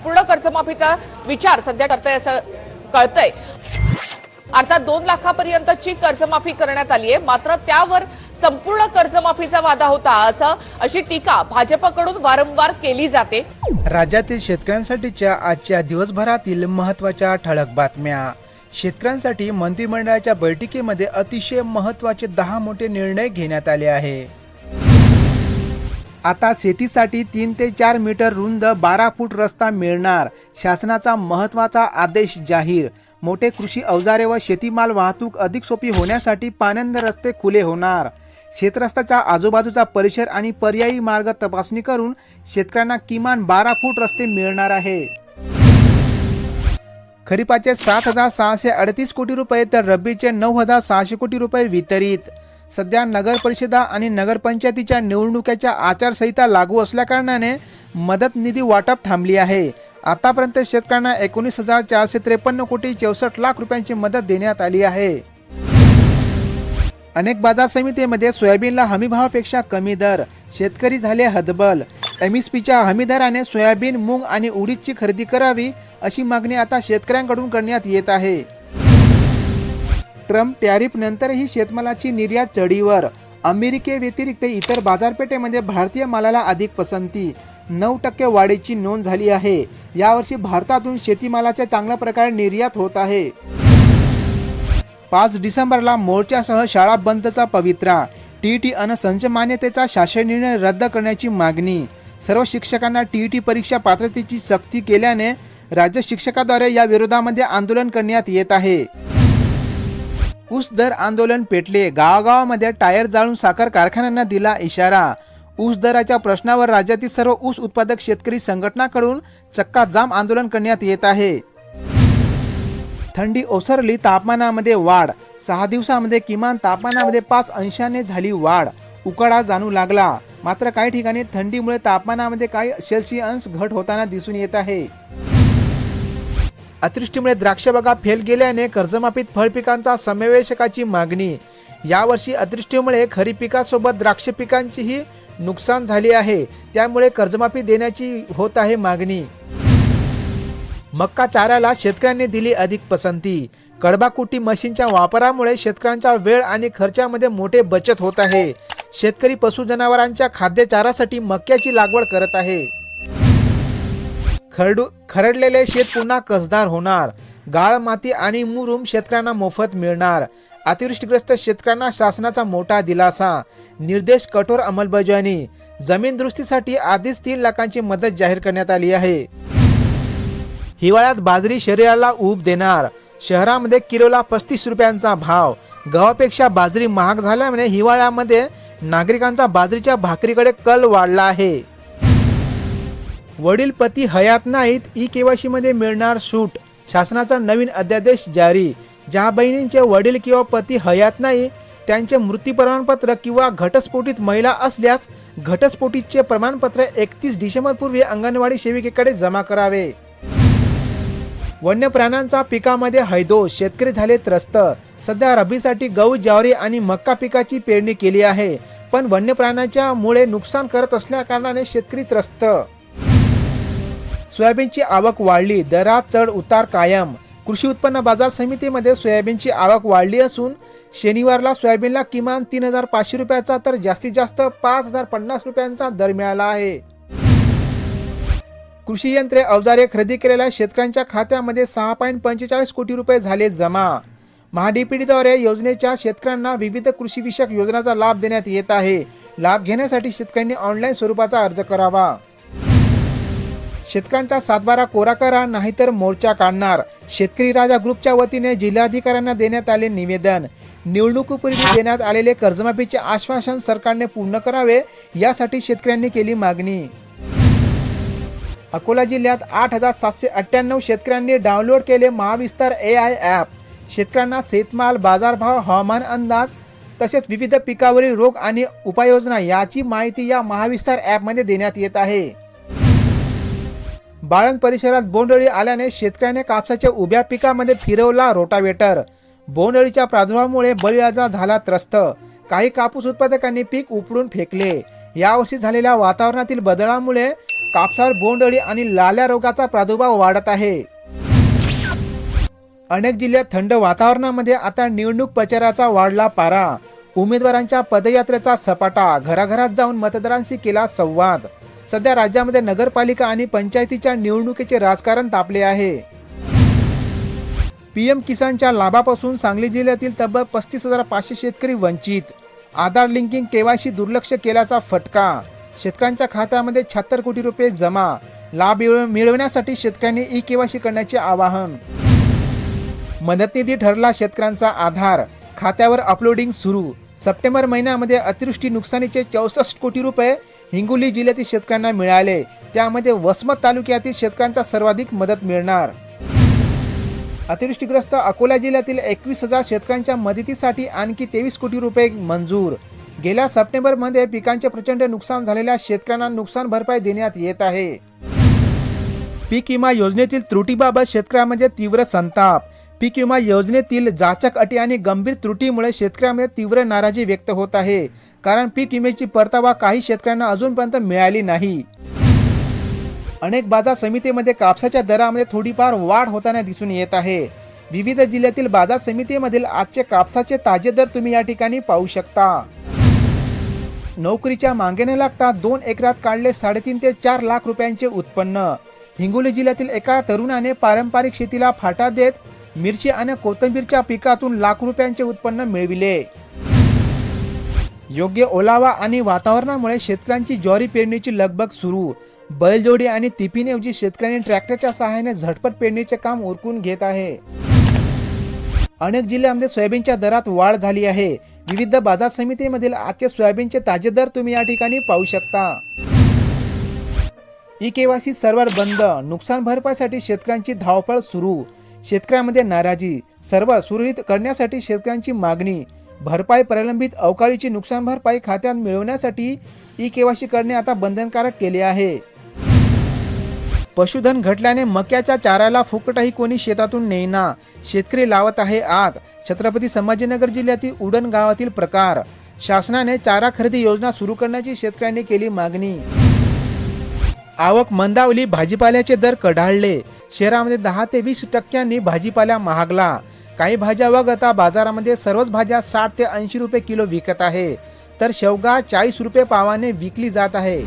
संपूर्ण कर्जमाफीचा विचार सध्या करताय असं कळतंय. अर्थात दोन लाखापर्यंतची कर्जमाफी करण्यात आली आहे मात्र त्यावर संपूर्ण कर्जमाफीचा वादा होता असं अशी टीका भाजपकडून वारंवार केली जाते. राज्यातील शेतकऱ्यांसाठीच्या आजच्या दिवसभरातील महत्त्वाच्या ठळक बातम्या. शेतकऱ्यांसाठी मंत्रिमंडळाच्या बैठकीमध्ये अतिशय महत्त्वाचे दहा मोठे निर्णय घेण्यात आले आहे. आता शेतीसाठी तीन ते चार मीटर रुंद बारा फूट रस्ता मिळणार. शासनाचा महत्त्वाचा आदेश जाहीर. मोठे कृषी अवजारे व शेतीमाल वाहतूक अधिक सोपी होण्यासाठी पानंद रस्ते खुले होणार. शेतरस्त्याच्या आजूबाजूचा परिसर आणि पर्यायी मार्ग तपासणी करून शेतकऱ्यांना किमान बारा फूट रस्ते मिळणार आहे खरीपाचे सात हजार सहाशे अडतीस कोटी रुपये तर रब्बीचे नऊ हजार सहाशे कोटी रुपये वितरित. सध्या नगर परिषदा आणि नगरपंचायतीच्या निवडणुकीच्या आचारसंहिता लागू असल्याकारणाने मदत निधी वाटप थांबली आहे. आतापर्यंत शेतकऱ्यांना एकोणीस हजार चारशे त्रेपन्न कोटी चौसष्ट लाख रुपयांची मदत देण्यात आली आहे. अनेक बाजार समितीमध्ये सोयाबीनला हमीभावापेक्षा कमी दर शेतकरी झाले हदबल एम एस पीच्या हमी दराने सोयाबीन मूग आणि उडीदची खरेदी करावी अशी मागणी आता शेतकऱ्यांकडून करण्यात येत आहे. ट्रम्प टॅरिफ नंतरही शेतमालाची निर्यात चढीवर. अमेरिकेव्यतिरिक्त इतर बाजारपेठेमध्ये भारतीय मालाला अधिक पसंती. नऊ टक्के वाढीची नोंद झाली आहे. यावर्षी भारतातून शेतीमालाच्या चांगल्या प्रकारे निर्यात होत आहे. पाच डिसेंबरला मोर्चासह शाळा बंदचा पवित्रा. टी अन संच मान्यतेचा शासन निर्णय रद्द करण्याची मागणी. सर्व शिक्षकांना टी टी परीक्षा पात्रतेची सक्ती केल्याने राज्य शिक्षकाद्वारे या विरोधामध्ये आंदोलन करण्यात येत आहे. ऊस दर आंदोलन पेटले. गावागावामध्ये टायर जाळून साखर कारखान्यांना दिला इशारा. ऊस दराच्या प्रश्नावर राज्यातील सर्व ऊस उत्पादक शेतकरी संघटनाकडून चक्का जाम आंदोलन करण्यात येत आहे. थंडी ओसरली तापमानामध्ये वाढ. सहा दिवसामध्ये किमान तापमानामध्ये पाच अंशाने झाली वाढ. उकाडा जाणू लागला. मात्र काही ठिकाणी थंडीमुळे तापमानामध्ये काही सेल्सिअंश घट होताना दिसून येत आहे. अतिवृष्टीमुळे द्राक्ष बागा फेल गेल्याने कर्जमाफीत फळ पिकांचा समावेशकाची मागणी. यावर्षी अतिवृष्टीमुळे खरीप पिकासोबत द्राक्ष पिकांचीही नुकसान झाले आहे. त्यामुळे कर्जमाफी देण्याची होत आहे मागणी. मक्का चाऱ्याला शेतकऱ्यांनी दिली अधिक पसंती. कडबाकुटी मशीनच्या वापरामुळे शेतकऱ्यांचा वेळ आणि खर्चामध्ये मोठे बचत होत आहे. शेतकरी पशु जनावरांच्या खाद्यचारासाठी मक्याची लागवड करत आहे. खरडू खरडलेले शेत पुन्हा कसदार होणार. गाळ माती आणि मुरुम शेतकऱ्यांना मोफत मिळणार. अतिवृष्टीग्रस्त शेतकऱ्यांना शासनाचा मोठा दिलासा. निर्देश कठोर अंमलबजावणी. जमीन दुरुस्तीसाठी आधीच तीन लाखांची मदत जाहीर करण्यात आली आहे. हिवाळ्यात बाजरी शरीराला ऊब देणार. शहरामध्ये किलोला पस्तीस रुपयांचा भाव. गव्हापेक्षा बाजरी महाग झाल्यामुळे हिवाळ्यामध्ये नागरिकांचा बाजरीच्या भाकरीकडे कल वाढला आहे. वडील पती हयात नाहीत ई केवायसी मध्ये मिळणार सूट. शासनाचा नवीन अध्यादेश जारी. ज्या बहिणींचे वडील किंवा पती हयात नाही त्यांचे मृत्यू प्रमाणपत्र किंवा घटस्फोटीत महिला असल्यास घटस्फोटीचे प्रमाणपत्र एकतीस डिसेंबर पूर्वी अंगणवाडी सेविकेकडे जमा करावे. वन्य प्राण्यांचा पिकामध्ये हैदोष शेतकरी झाले त्रस्त. सध्या रब्बीसाठी गहू ज्वारी आणि मक्का पिकाची पेरणी केली आहे. पण वन्य प्राण्यांच्या मुळे नुकसान करत असल्या कारणाने शेतकरी त्रस्त. सोयाबीनची आवक वाढली दरात चढ उतार कायम. कृषी उत्पन्न बाजार समितीमध्ये सोयाबीनची आवक वाढली असून शनिवारला सोयाबीनला किमान तीन हजार पाचशे रुपयाचा तर जास्तीत जास्त पाच हजार पन्नास रुपयांचा दर मिळाला आहे. कृषी यंत्रे अवजारे खरेदी केलेल्या शेतकऱ्यांच्या खात्यामध्ये सहा पॉईंट पंचेचाळीस कोटी रुपये झाले जमा. महाडीपीडीद्वारे योजनेच्या शेतकऱ्यांना विविध कृषीविषयक योजनांचा लाभ देण्यात येत आहे. लाभ घेण्यासाठी शेतकऱ्यांनी ऑनलाईन स्वरूपाचा अर्ज करावा. शेतकऱ्यांचा सातबारा कोरा करा नाहीतर मोर्चा काढणार. शेतकरी राजा ग्रुपच्या वतीने जिल्हाधिकाऱ्यांना देण्यात आले निवेदन. निवडणुकीपूर्वी देण्यात आलेले कर्जमाफीचे आश्वासन सरकारने पूर्ण करावे यासाठी शेतकऱ्यांनी केली मागणी. अकोला जिल्ह्यात आठ हजार सातशे अठ्ठ्याण्णव शेतकऱ्यांनी डाउनलोड केले महाविस्तार ए आय ॲप. शेतकऱ्यांना शेतमाल बाजारभाव हवामान अंदाज तसेच विविध पिकावरील रोग आणि उपाययोजना याची माहिती या महाविस्तार ॲपमध्ये देण्यात येत आहे. बाळण परिसरात बोंडअळी आल्याने शेतकऱ्याने कापसाच्या उभ्या पिकामध्ये फिरवला रोटावेटर. बोंडअळीच्या प्रादुर्भावामुळे बळीराजा झाला त्रस्त. काही कापूस उत्पादकांनी पीक उपडून फेकले. यावर्षी झालेल्या वातावरणातील बदलामुळे कापसावर बोंडअळी आणि लाल्या रोगाचा प्रादुर्भाव वाढत आहे. अनेक जिल्ह्यात थंड वातावरणामध्ये आता निवडणूक प्रचाराचा वाढला पारा. उमेदवारांच्या पदयात्रेचा सपाटा. घराघरात जाऊन मतदारांशी केला संवाद. सध्या राज्यामध्ये नगरपालिका आणि पंचायतीच्या निवडणुकीचे राजकारण तापले आहे. पीएम किसानच्या लाभापासून सांगली जिल्ह्यातील तब्बल पस्तीस हजार पाचशे शेतकरी वंचित. आधार लिंकिंग केवायसी दुर्लक्ष केल्याचा फटका. शेतकऱ्यांच्या खात्यामध्ये शहात्तर कोटी रुपये जमा. लाभ मिळव- मिळवण्यासाठी शेतकऱ्यांनी ई केवायसी करण्याचे आवाहन. मदतनिधी ठरला शेतकऱ्यांचा आधार. खात्यावर अपलोडिंग सुरू. सप्टेंबर महिन्यामध्ये अतिवृष्टी नुकसानीचे चौसष्ट कोटी रुपये हिंगोली जिल्ह्यातील शेतकऱ्यांना मिळाले. त्यामध्ये वसमत तालुक्यातील शेतकऱ्यांचा सर्वाधिक मदत मिळणार. अतिवृष्टीग्रस्त अकोला जिल्ह्यातील एकवीस हजार शेतकऱ्यांच्या मदतीसाठी आणखी तेवीस कोटी रुपये मंजूर. गेल्या सप्टेंबरमध्ये पिकांचे प्रचंड नुकसान झालेल्या शेतकऱ्यांना नुकसान भरपाई देण्यात येत आहे. पीक विमा योजनेतील त्रुटीबाबत शेतकऱ्यांमध्ये तीव्र संताप. पीक विमा योजनेतील जाचक अटी आणि गंभीर त्रुटीमुळे शेतकऱ्यांमध्ये तीव्र नाराजी व्यक्त होत आहे. कारण पीक विम्याची परतावा काही शेतकऱ्यांना अजूनपर्यंत मिळाली नाही. अनेक बाजार समितीमध्ये कापसाच्या दरामध्ये थोडीफार वाढ होताना दिसून येत आहे. विविध जिल्ह्यातील बाजार समितीमधील आजचे कापसाचे ताजे दर तुम्ही या ठिकाणी पाहू शकता. नोकरीच्या मागेने लागता दोन एकरात काढले साडेतीन ते चार लाख रुपयांचे उत्पन्न. हिंगोली जिल्ह्यातील एका तरुणाने पारंपरिक शेतीला फाटा देत मिरची आणि कोथिंबीरच्या पिकातून लाख रुपयांचे उत्पन्न मिळविले. योग्य ओलावा आणि वातावरणामुळे शेतकऱ्यांची ज्वारी पेरणीची लगबग सुरू. बैलजोडी आणि तिपीनेऐवजी शेतकऱ्यांनी ट्रॅक्टरच्या सहाय्याने झटपट पेरणीचे काम उरकून घेत आहे. अनेक जिल्ह्यामध्ये सोयाबीनच्या दरात वाढ झाली आहे. विविध बाजार समितीमधील आजचे सोयाबीनचे ताजे दर तुम्ही या ठिकाणी पाहू शकता. ई केवायसी सर्व्हर बंद नुकसान भरपाईसाठी शेतकऱ्यांची धावपळ सुरू. शेतकऱ्यांमध्ये नाराजी सर्व सुरळीत करण्यासाठी शेतकऱ्यांची मागणी भरपाई प्रलंबित अवकाळीची नुकसान भरपाई खात्यात मिळवण्यासाठी ई केवायसी करणे आता बंधनकारक केले आहे. पशुधन घटल्याने मक्याच्या चाऱ्याला फुकटही कोणी शेतातून नेईना. शेतकरी लावत आहे आग. छत्रपती संभाजीनगर जिल्ह्यातील उडण गावातील प्रकार. शासनाने चारा खरेदी योजना सुरू करण्याची शेतकऱ्यांनी केली मागणी. आवक मंदावली भाजीपाल्याचे दर कढाळले शहरामध्ये दहा ते वीस टक्क्यांनी भाजीपाला महागला. काही भाज्या वगळता बाजारामध्ये सर्वच भाज्या साठ ते ऐंशी रुपये किलो विकत आहे. तर शेवगा चाळीस रुपये पावाने विकली जात आहे.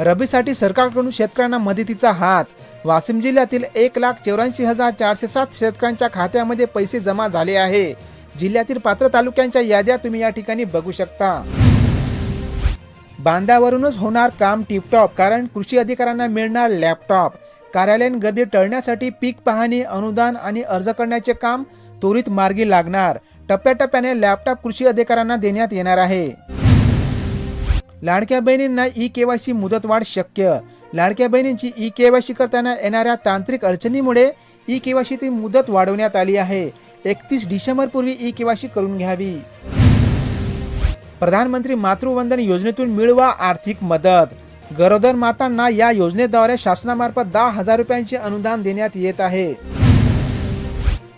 रबीसाठी सरकारकडून शेतकऱ्यांना मदतीचा हात. वाशिम जिल्ह्यातील एक लाख चौऱ्याऐंशी हजार चारशे सात शेतकऱ्यांच्या खात्यामध्ये पैसे जमा झाले आहे. जिल्ह्यातील पात्र तालुक्यांच्या याद्या तुम्ही या ठिकाणी बघू शकता. बांधावरूनच होणार काम टिपटॉप कारण कृषी अधिकाऱ्यांना मिळणार लॅपटॉप. कार्यालयीन गर्दी टळण्यासाठी पीक पाहणी अनुदान आणि अर्ज करण्याचे काम त्वरित मार्गी लागणार. टप्प्याटप्प्याने लॅपटॉप कृषी अधिकाऱ्यांना देण्यात येणार आहे. लाडक्या बहिणींना ई केवायसी मुदतवाढ शक्य. लाडक्या बहिणींची ई केवायसी करताना येणाऱ्या तांत्रिक अडचणीमुळे ई केवायसीची मुदत वाढवण्यात आली आहे. एकतीस डिसेंबरपूर्वी ई केवायसी करून घ्यावी. प्रधानमंत्री मातृवंदन योजनेतून मिळवा आर्थिक मदत. गरोदर मातांना या योजनेद्वारे शासनामार्फत दहा हजार रुपयांचे अनुदान देण्यात येत आहे.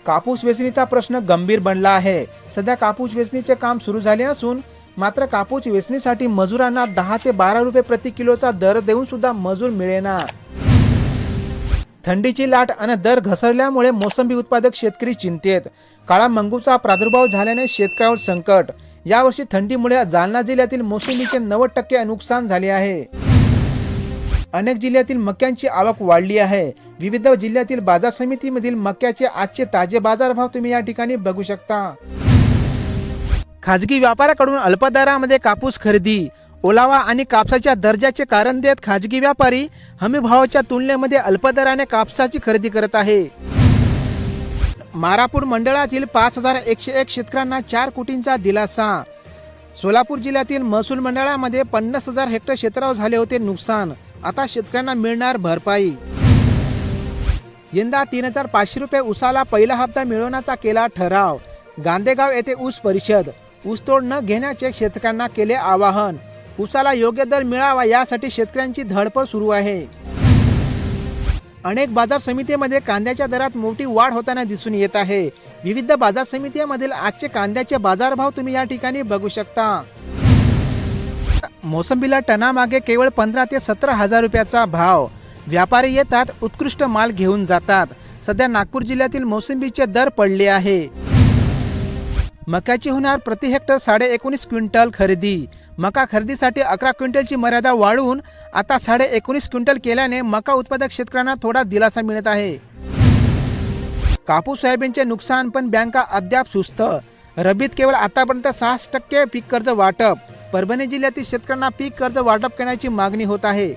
कापूस वेचणीचा प्रश्न गंभीर बनला आहे. सध्या कापूस वेचणीचे काम सुरू झाले असून मात्र कापूस वेचणीसाठी मजुरांना दहा ते बारा रुपये प्रति किलोचा दर देऊन सुद्धा मजूर मिळेना. थंडीची लाट आणि दर घसरल्यामुळे मोसंबी उत्पादक शेतकरी चिंतेत. काळा मंगूचा प्रादुर्भाव झाल्याने शेतकऱ्यावर संकट. यावर्षी थंडीमुळे जालना जिल्ह्यातील मोसंबीचे नव्वद टक्के नुकसान झाले आहे. अनेक जिल्ह्यातील मक्यांची आवक वाढली आहे. विविध जिल्ह्यातील बाजार समितीमधील मक्याचे आजचे ताजे बाजारभाव तुम्ही या ठिकाणी बघू शकता. खाजगी व्यापाऱ्याकडून अल्पदरामध्ये कापूस खरेदी ओलावा आणि कापसाच्या दर्जाचे कारण देत खाजगी व्यापारी हमी भावाच्या तुलनेमध्ये अल्पदराने कापसाची खरेदी करत आहे. मारापूर मंडळातील पाच हजार एकशे एक शेतकऱ्यांना चार कोटींचा दिलासा. सोलापूर जिल्ह्यातील महसूल मंडळामध्ये पन्नास हजार हेक्टर क्षेत्रावर झाले होते नुकसान. आता शेतकऱ्यांना मिळणार भरपाई. यंदा तीन हजार पाचशे रुपये उसाला पहिला हप्ता मिळवण्याचा केला ठराव. गांधेगाव येथे ऊस परिषद. ऊसतोड न घेण्याचे शेतकऱ्यांना केले आवाहन. ऊसाला योग्य दर मिळावा यासाठी शेतकऱ्यांची धडपड सुरू आहे. अनेक बाजार समितीमध्ये कांद्याच्या दरात मोठी वाढ होताना दिसून येत आहे. विविध बाजार समितीमधील आजचे कांद्याचे बाजारभाव तुम्ही या ठिकाणी बघू शकता. मोसंबीला टनामागे केवळ पंधरा ते सतरा हजार रुपयाचा भाव. व्यापारी येतात उत्कृष्ट माल घेऊन जातात. सध्या नागपूर जिल्ह्यातील मोसंबीचे दर पडले आहे. मक्याची होणार प्रति हेक्टर साडे एकोणीस क्विंटल खरेदी. मका खरेदीसाठी अकरा क्विंटलची मर्यादा वाढवून आता साडे एकोणीस क्विंटल केल्याने मका उत्पादक शेतकऱ्यांना थोडा दिलासा मिळत आहे. कापूस सोयाबीनचे नुकसान पण बँका अद्याप सुस्त. रबीत केवळ आतापर्यंत सहा टक्के पीक कर्ज वाटप. परभणी जिल्ह्यातील शेतकऱ्यांना पीक कर्ज वाटप करण्याची मागणी होत आहे.